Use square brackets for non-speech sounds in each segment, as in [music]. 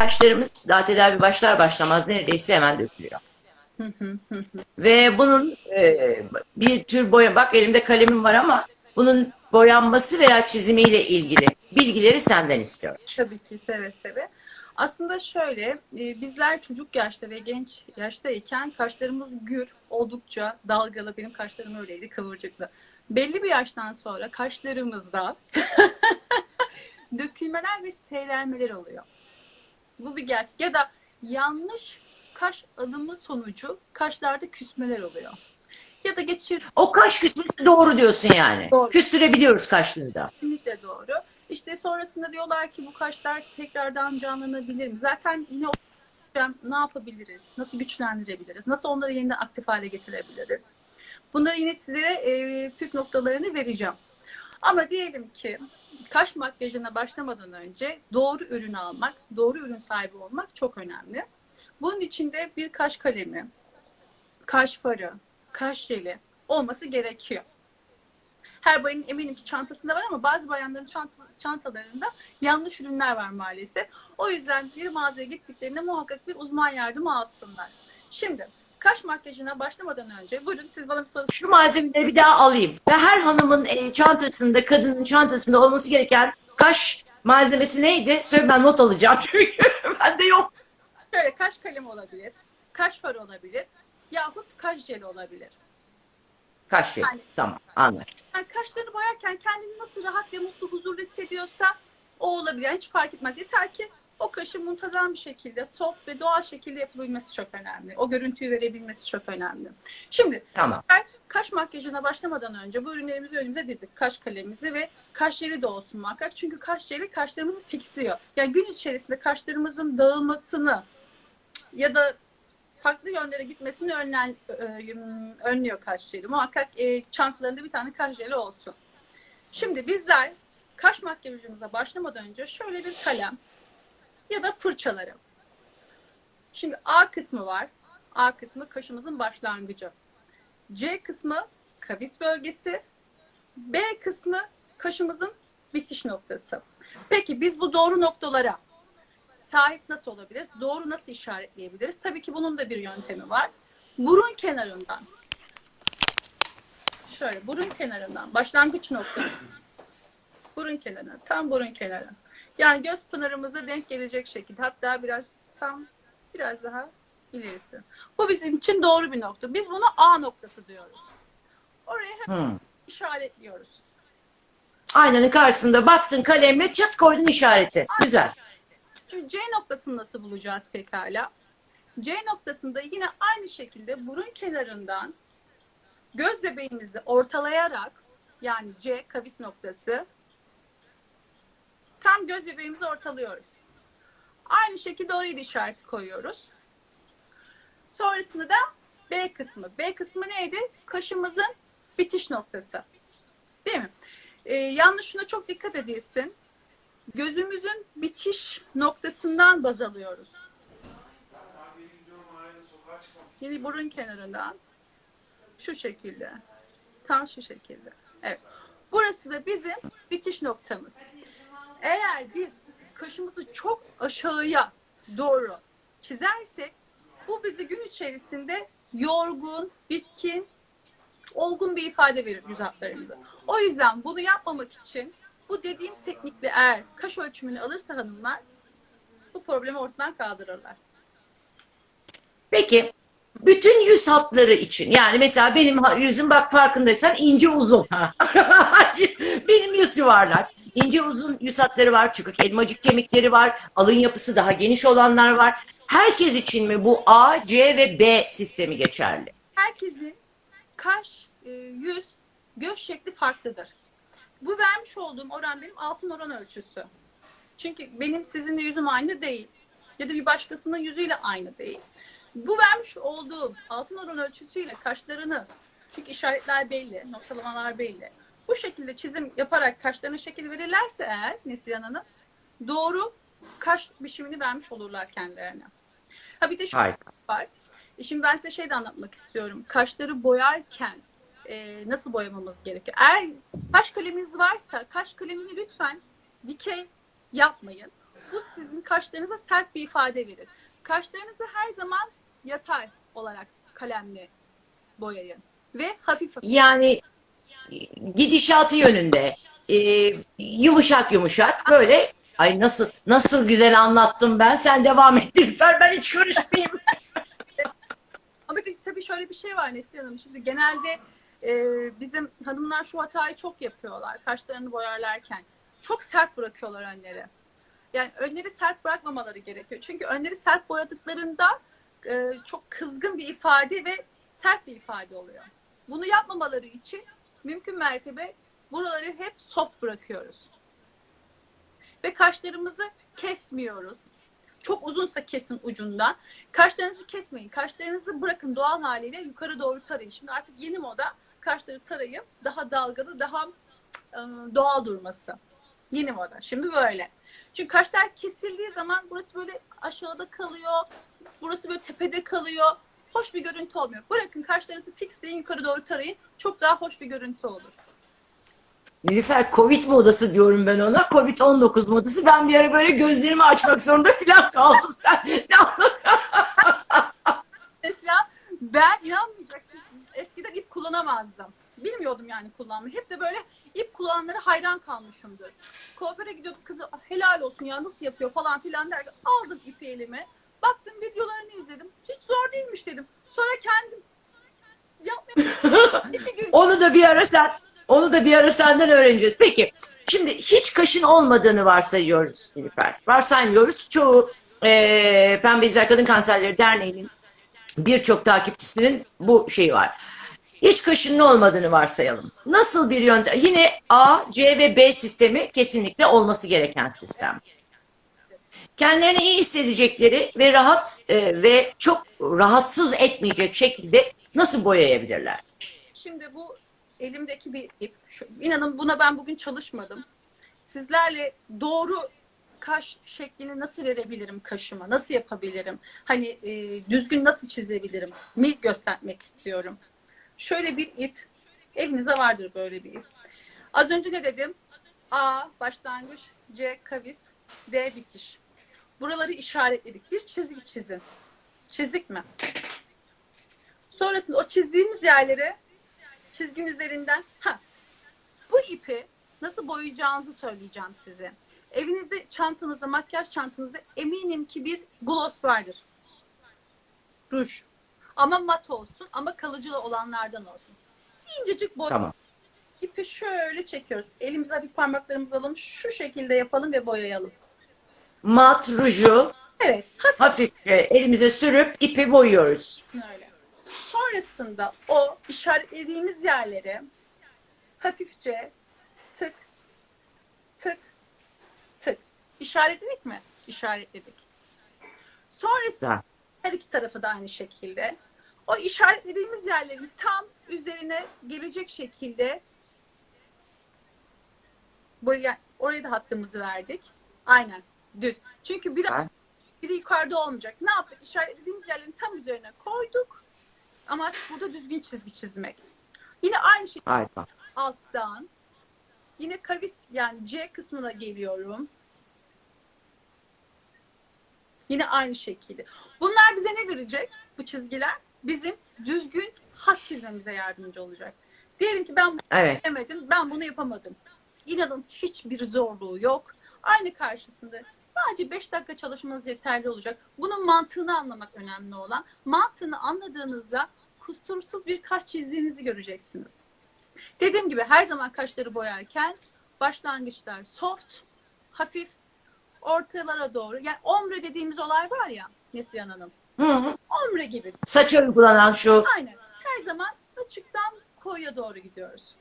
kaşlarımız daha tedavi başlar başlamaz neredeyse hemen dökülüyor. Ve bunun e, bir tür boya, bak elimde kalemim var ama bunun boyanması veya çizimiyle ilgili bilgileri senden istiyorum. Tabii ki seve seve. Aslında şöyle, e, bizler çocuk yaşta ve genç yaştayken kaşlarımız gür, oldukça dalgalı. Benim kaşlarım öyleydi, kıvırcıklı. Belli bir yaştan sonra kaşlarımızda [laughs] dökülmeler ve seyrelmeler oluyor. Bu bir gerçek. Ya da yanlış kaş alımı sonucu kaşlarda küsmeler oluyor. Ya da geçir O kaş küsmesi doğru diyorsun yani. Doğru. Küstürebiliyoruz kaşları da. Kesinlikle doğru. İşte sonrasında diyorlar ki bu kaşlar tekrardan canlanabilir mi? Zaten yine o ne yapabiliriz? Nasıl güçlendirebiliriz? Nasıl onları yeniden aktif hale getirebiliriz? Bunları yine sizlere e, püf noktalarını vereceğim. Ama diyelim ki kaş makyajına başlamadan önce doğru ürün almak, doğru ürün sahibi olmak çok önemli. Bunun için de bir kaş kalemi, kaş farı, kaş jeli olması gerekiyor. Her bayanın eminim ki çantasında var ama bazı bayanların çanta, çantalarında yanlış ürünler var maalesef. O yüzden bir mağazaya gittiklerinde muhakkak bir uzman yardımı alsınlar. Şimdi kaş makyajına başlamadan önce buyurun siz bana bir soru Şu malzemeleri bir daha alayım. Ve her hanımın e, çantasında, kadının çantasında olması gereken kaş malzemesi neydi? Söyle ben not alacağım [laughs] çünkü bende yok. Şöyle kaş kalemi olabilir, kaş farı olabilir yahut kaş jeli olabilir. Kaş şey. Yani- Tamam anladım. Yani kaşlarını boyarken kendini nasıl rahat ve mutlu, huzurlu hissediyorsa o olabilir. Yani hiç fark etmez. Yeter ki o kaşın muntazam bir şekilde, soft ve doğal şekilde yapılabilmesi çok önemli. O görüntüyü verebilmesi çok önemli. Şimdi Tamam. kaş makyajına başlamadan önce bu ürünlerimizi önümüze dizdik. Kaş kalemimizi ve kaş jeli de olsun muhakkak. Çünkü kaş jeli kaşlarımızı fixliyor. Yani gün içerisinde kaşlarımızın dağılmasını ya da farklı yönlere gitmesini önlen, ö- önlüyor kaş jeli. Muhakkak e, çantalarında bir tane kaş jeli olsun. Şimdi bizler kaş makyajımıza başlamadan önce şöyle bir kalem ya da fırçaları. Şimdi A kısmı var. A kısmı kaşımızın başlangıcı. C kısmı kavis bölgesi. B kısmı kaşımızın bitiş noktası. Peki biz bu doğru noktalara sahip nasıl olabiliriz? Doğru nasıl işaretleyebiliriz? Tabii ki bunun da bir yöntemi var. Burun kenarından şöyle burun kenarından başlangıç noktası. Burun kenarı, tam burun kenarı. Yani göz pınarımıza denk gelecek şekilde. Hatta biraz tam biraz daha ilerisi. Bu bizim için doğru bir nokta. Biz buna A noktası diyoruz. Oraya hemen Hmm. işaretliyoruz. Aynanın karşısında baktın kalemle çat koydun işareti. Güzel. Şimdi C noktasını nasıl bulacağız pekala? C noktasında yine aynı şekilde burun kenarından göz bebeğimizi ortalayarak yani C kavis noktası tam göz bebeğimizi ortalıyoruz. Aynı şekilde oraya da işareti koyuyoruz. Sonrasında da B kısmı. B kısmı neydi? Kaşımızın bitiş noktası. Değil mi? Ee, yalnız şuna çok dikkat edilsin gözümüzün bitiş noktasından baz alıyoruz. Yine burun kenarından şu şekilde. Tam şu şekilde. Evet. Burası da bizim bitiş noktamız. Eğer biz kaşımızı çok aşağıya doğru çizersek bu bizi gün içerisinde yorgun, bitkin, olgun bir ifade verir yüz hatlarımıza. O yüzden bunu yapmamak için bu dediğim teknikle eğer kaş ölçümünü alırsa hanımlar bu problemi ortadan kaldırırlar. Peki bütün yüz hatları için yani mesela benim yüzüm bak farkındaysan ince uzun. [laughs] yüz yuvarlak. İnce uzun yüz hatları var. Çıkık elmacık kemikleri var. Alın yapısı daha geniş olanlar var. Herkes için mi bu A, C ve B sistemi geçerli? Herkesin kaş, e, yüz, göz şekli farklıdır. Bu vermiş olduğum oran benim altın oran ölçüsü. Çünkü benim sizinle yüzüm aynı değil. Ya da bir başkasının yüzüyle aynı değil. Bu vermiş olduğum altın oran ölçüsüyle kaşlarını, çünkü işaretler belli, noktalamalar belli. Bu şekilde çizim yaparak kaşlarına şekil verirlerse eğer Neslihan Hanım, doğru kaş biçimini vermiş olurlar kendilerine. Ha bir de şu var. E Şimdi ben size şey de anlatmak istiyorum. Kaşları boyarken e, nasıl boyamamız gerekiyor? Eğer kaş kaleminiz varsa kaş kalemini lütfen dikey yapmayın. Bu sizin kaşlarınıza sert bir ifade verir. Kaşlarınızı her zaman yatay olarak kalemle boyayın. Ve hafif hafif. Yani gidişatı yönünde e, yumuşak yumuşak böyle ay nasıl nasıl güzel anlattım ben sen devam et Dilfer ben hiç karışmayayım. [laughs] Ama tabii şöyle bir şey var Neslihan Hanım. Şimdi genelde e, bizim hanımlar şu hatayı çok yapıyorlar. Kaşlarını boyarlarken. Çok sert bırakıyorlar önleri. Yani önleri sert bırakmamaları gerekiyor. Çünkü önleri sert boyadıklarında e, çok kızgın bir ifade ve sert bir ifade oluyor. Bunu yapmamaları için mümkün mertebe buraları hep soft bırakıyoruz. Ve kaşlarımızı kesmiyoruz. Çok uzunsa kesin ucundan. Kaşlarınızı kesmeyin. Kaşlarınızı bırakın doğal haliyle yukarı doğru tarayın. Şimdi artık yeni moda kaşları tarayıp daha dalgalı, daha e, doğal durması. Yeni moda. Şimdi böyle. Çünkü kaşlar kesildiği zaman burası böyle aşağıda kalıyor. Burası böyle tepede kalıyor. Hoş bir görüntü olmuyor. Bırakın kaşlarınızı fixleyin yukarı doğru tarayın. Çok daha hoş bir görüntü olur. Nilüfer Covid modası diyorum ben ona. Covid-19 modası. Ben bir ara böyle gözlerimi açmak zorunda falan kaldım. Sen ne? Mesela ben inanmayacaksın. Eskiden ip kullanamazdım. Bilmiyordum yani kullanmayı. Hep de böyle ip kullananlara hayran kalmışımdır. Kuaföre gidiyordum kızı "Ah, helal olsun ya nasıl yapıyor falan filan derken aldım ipi elime. Baktım videolarını izledim. Hiç zor değilmiş dedim. Sonra kendim [laughs] Onu da bir ara sen onu da bir ara senden öğreneceğiz. Peki şimdi hiç kaşın olmadığını varsayıyoruz Nilüfer. Varsaymıyoruz. Çoğu eee Pembe İzler Kadın Kanserleri Derneği'nin birçok takipçisinin bu şeyi var. Hiç kaşının olmadığını varsayalım. Nasıl bir yöntem? Yine A, C ve B sistemi kesinlikle olması gereken sistem. Kendilerini iyi hissedecekleri ve rahat e, ve çok rahatsız etmeyecek şekilde nasıl boyayabilirler? Şimdi bu elimdeki bir ip. Şu, inanın buna ben bugün çalışmadım. Sizlerle doğru kaş şeklini nasıl verebilirim kaşıma? Nasıl yapabilirim? Hani e, düzgün nasıl çizebilirim? Mi göstermek istiyorum. Şöyle bir ip. Evinizde vardır böyle bir ip. Az önce ne dedim? A başlangıç, C kavis, D bitiş. Buraları işaretledik. Bir çizgi çizin. Çizdik mi? Sonrasında o çizdiğimiz yerlere çizginin üzerinden ha bu ipi nasıl boyayacağınızı söyleyeceğim size. Evinizde çantanızda, makyaj çantanızda eminim ki bir gloss vardır. Ruj. Ama mat olsun ama kalıcı olanlardan olsun. İncecik boy. Tamam. İpi şöyle çekiyoruz. Elimize hafif parmaklarımızı alalım. Şu şekilde yapalım ve boyayalım. Mat ruju Evet. Hafif hafifçe elimize sürüp ipi boyuyoruz. öyle. Sonrasında o işaretlediğimiz yerlere hafifçe tık tık tık. İşaretledik mi? İşaretledik. Sonrasında Güzel. her iki tarafı da aynı şekilde. O işaretlediğimiz yerlerin tam üzerine gelecek şekilde boya oraya da hattımızı verdik. Aynen. Düz. Çünkü bir Güzel. biri yukarıda olmayacak. Ne yaptık? İşaretlediğimiz yerlerin tam üzerine koyduk. Amaç burada düzgün çizgi çizmek. Yine aynı şekilde Harika. alttan yine kavis yani C kısmına geliyorum. Yine aynı şekilde. Bunlar bize ne verecek? Bu çizgiler bizim düzgün hat çizmemize yardımcı olacak. Diyelim ki ben bunu Evet. demedim, ben bunu yapamadım. İnanın hiçbir zorluğu yok. Aynı karşısında sadece 5 dakika çalışmanız yeterli olacak. Bunun mantığını anlamak önemli olan. Mantığını anladığınızda kusursuz bir kaş çizdiğinizi göreceksiniz. Dediğim gibi her zaman kaşları boyarken başlangıçlar soft, hafif, ortalara doğru. Yani ombre dediğimiz olay var ya Neslihan Hanım. Hı hı. Ombre gibi. Saça uygulanan şu Aynen. Her zaman açıktan koyuya doğru gidiyoruz.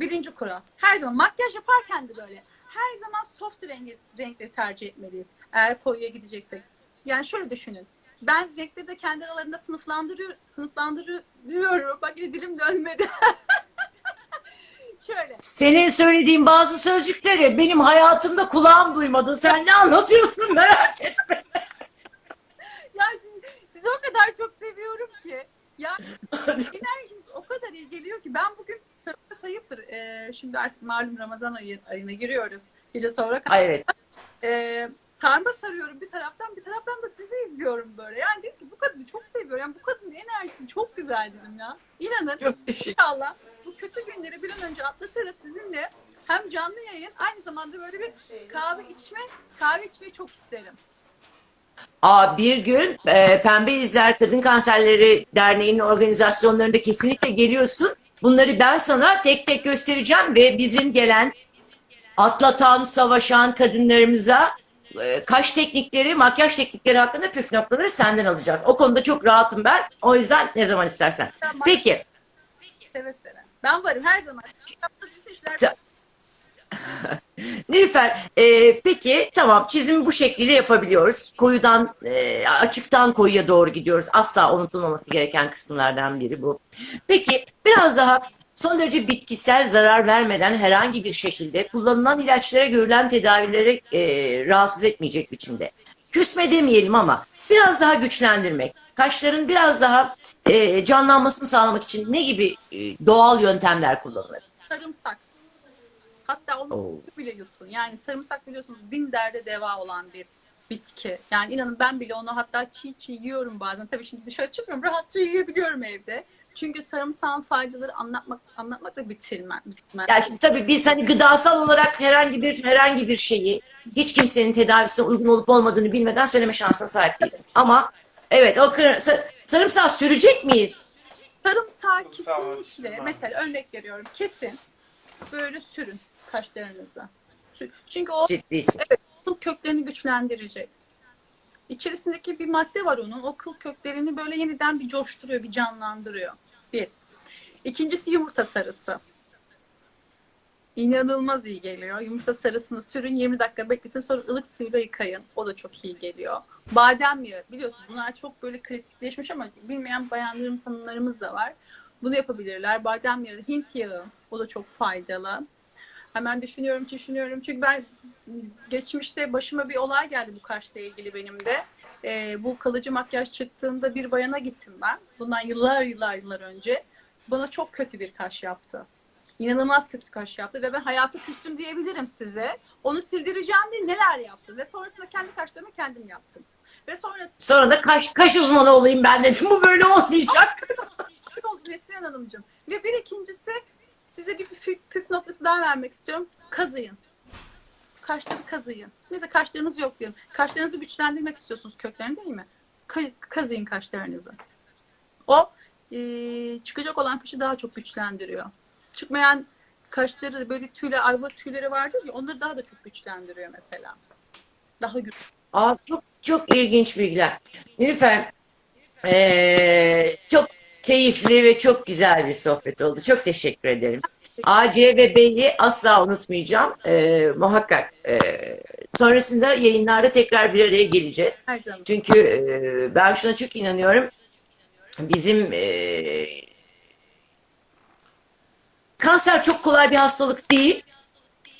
Birinci kural. Her zaman makyaj yaparken de böyle. Her zaman soft rengi, renkleri tercih etmeliyiz. Eğer koyuya gideceksek. Yani şöyle düşünün. Ben renkleri de kendi aralarında sınıflandırıyor, sınıflandırıyorum. Bak yine dilim dönmedi. [laughs] şöyle. senin söylediğin bazı sözcükleri benim hayatımda kulağım duymadı. Sen ne anlatıyorsun merak etme. Ya siz, sizi o kadar çok seviyorum ki. Ya [laughs] enerjiniz o kadar iyi geliyor ki ben bugün söyle Ee, şimdi artık malum Ramazan ayı, ayına giriyoruz. Gece sonra Ay, evet. Ee, sarma sarıyorum bir taraftan bir taraftan da sizi izliyorum böyle. Yani dedim ki bu kadını çok seviyorum. Yani bu kadının enerjisi çok güzel dedim ya. İnanın Çok teşekkür İnşallah bu kötü günleri bir an önce atlatırız sizinle. Hem canlı yayın aynı zamanda böyle bir kahve içme, kahve içmeyi çok isterim. Aa, bir gün e, Pembe İzler Kadın Kanserleri Derneği'nin organizasyonlarında kesinlikle geliyorsun. Bunları ben sana tek tek göstereceğim ve bizim gelen atlatan, savaşan kadınlarımıza e, kaş teknikleri, makyaj teknikleri hakkında püf noktaları senden alacağız. O konuda çok rahatım ben. O yüzden ne zaman istersen. Tamam. Peki. Seve seve. Ben varım her zaman. Ta- Nilüfer, e, peki tamam çizimi bu şekilde yapabiliyoruz. Koyudan, e, açıktan koyuya doğru gidiyoruz. Asla unutulmaması gereken kısımlardan biri bu. Peki biraz daha son derece bitkisel zarar vermeden herhangi bir şekilde kullanılan ilaçlara görülen tedavileri e, rahatsız etmeyecek biçimde. Küsme demeyelim ama biraz daha güçlendirmek, kaşların biraz daha e, canlanmasını sağlamak için ne gibi e, doğal yöntemler kullanılır? sarımsak. Hatta onu Oo. [laughs] bile yutun. Yani sarımsak biliyorsunuz bin derde deva olan bir bitki. Yani inanın ben bile onu hatta çiğ çiğ yiyorum bazen. Tabii şimdi dışarı çıkmıyorum. Rahatça yiyebiliyorum evde. Çünkü sarımsağın faydaları anlatmak anlatmakla bitirmez. bitmez. Yani tabii biz hani gıdasal olarak herhangi bir herhangi bir şeyi hiç kimsenin tedavisine uygun olup olmadığını bilmeden söyleme şansına sahip değiliz. Ama evet o sarımsağı sürecek miyiz? Sarımsağı Sarımsağı kesinlikle mesela örnek veriyorum kesin böyle sürün kaşlarınıza. Çünkü o Ciddisin. evet, kıl köklerini güçlendirecek. İçerisindeki bir madde var onun. O kıl köklerini böyle yeniden bir coşturuyor, bir canlandırıyor. Bir. İkincisi yumurta sarısı. İnanılmaz iyi geliyor. Yumurta sarısını sürün, 20 dakika bekletin sonra ılık suyla yıkayın. O da çok iyi geliyor. Badem yağı biliyorsunuz bunlar çok böyle klasikleşmiş ama bilmeyen bayanlarımız, hanımlarımız da var. Bunu yapabilirler. Badem yağı, Hint yağı o da çok faydalı. Hemen düşünüyorum, düşünüyorum. Çünkü ben geçmişte başıma bir olay geldi bu kaşla ilgili benim de. Ee, bu kalıcı makyaj çıktığında bir bayana gittim ben. Bundan yıllar yıllar yıllar önce. Bana çok kötü bir kaş yaptı. İnanılmaz kötü kaş yaptı ve ben hayatı küstüm diyebilirim size. Onu sildireceğim diye neler yaptım. Ve sonrasında kendi kaşlarımı kendim yaptım. Ve sonrasında Sonra da kaş, kaş uzmanı olayım ben dedim. Bu böyle olmayacak. Oldu Neslihan Hanımcığım. Ve bir ikincisi size bir püf, püf noktası daha vermek istiyorum. Kazıyın. Kaşları kazıyın. Mesela kaşlarınız yok diyelim. Kaşlarınızı güçlendirmek istiyorsunuz köklerini değil mi? Ka- kazıyın kaşlarınızı. O eee, çıkacak olan kaşı daha çok güçlendiriyor. Çıkmayan kaşları böyle tüyler, araba tüyleri vardır ya onları daha da çok güçlendiriyor mesela. Daha güçlü. Aa, çok çok ilginç bilgiler. Nilüfer, ee, çok keyifli ve çok güzel bir sohbet oldu. Çok teşekkür ederim. A, C ve B'yi asla unutmayacağım. Ee, muhakkak. Ee, sonrasında yayınlarda tekrar bir araya geleceğiz. Her zaman. Çünkü e, ben şuna çok inanıyorum. Bizim e, kanser çok kolay bir hastalık değil.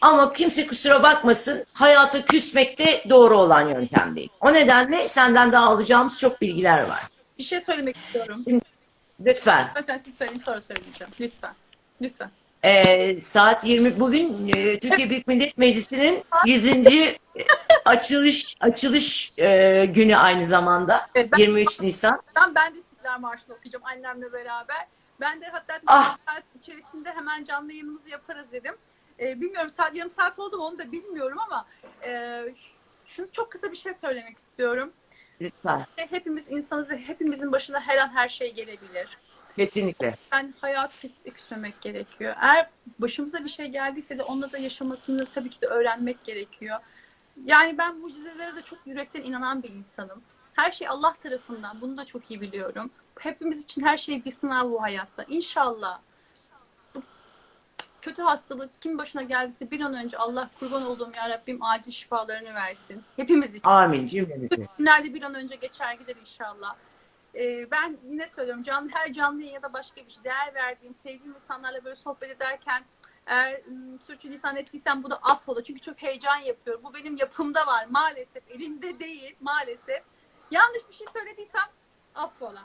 Ama kimse kusura bakmasın hayata küsmek de doğru olan yöntem değil. O nedenle senden daha alacağımız çok bilgiler var. Bir şey söylemek istiyorum. Lütfen. Lütfen siz söyleyin sonra söyleyeceğim. Lütfen. Lütfen. Ee, saat 20 bugün e, Türkiye Büyük Millet Meclisi'nin 100. açılış açılış e, günü aynı zamanda. Evet, ben- 23 Nisan. Ben, ben de İstiklal Marşı'nı okuyacağım annemle beraber. Ben de hatta Ah! saat içerisinde hemen canlı yayınımızı yaparız dedim. Ee, bilmiyorum saat yarım saat oldu mu onu da bilmiyorum ama e, şunu çok kısa bir şey söylemek istiyorum. Lütfen. Hepimiz insanız ve hepimizin başına her an her şey gelebilir. Kesinlikle. Yani hayat kesinlikle küsmemek gerekiyor. Eğer başımıza bir şey geldiyse de onunla da yaşamasını tabii ki de öğrenmek gerekiyor. Yani ben mucizelere de çok yürekten inanan bir insanım. Her şey Allah tarafından. Bunu da çok iyi biliyorum. Hepimiz için her şey bir sınav bu hayatta. İnşallah kötü hastalık kim başına geldiyse bir an önce Allah kurban olduğum ya Rabbim acil şifalarını versin. Hepimiz için. Amin cümlemize. Günlerde bir an önce geçer gider inşallah. Ee, ben yine söylüyorum canlı, her canlı ya da başka bir şey değer verdiğim, sevdiğim insanlarla böyle sohbet ederken eğer sürçülisan ettiysem bu da affola. Çünkü çok heyecan yapıyorum. Bu benim yapımda var maalesef. Elimde değil maalesef. Yanlış bir şey söylediysem affola.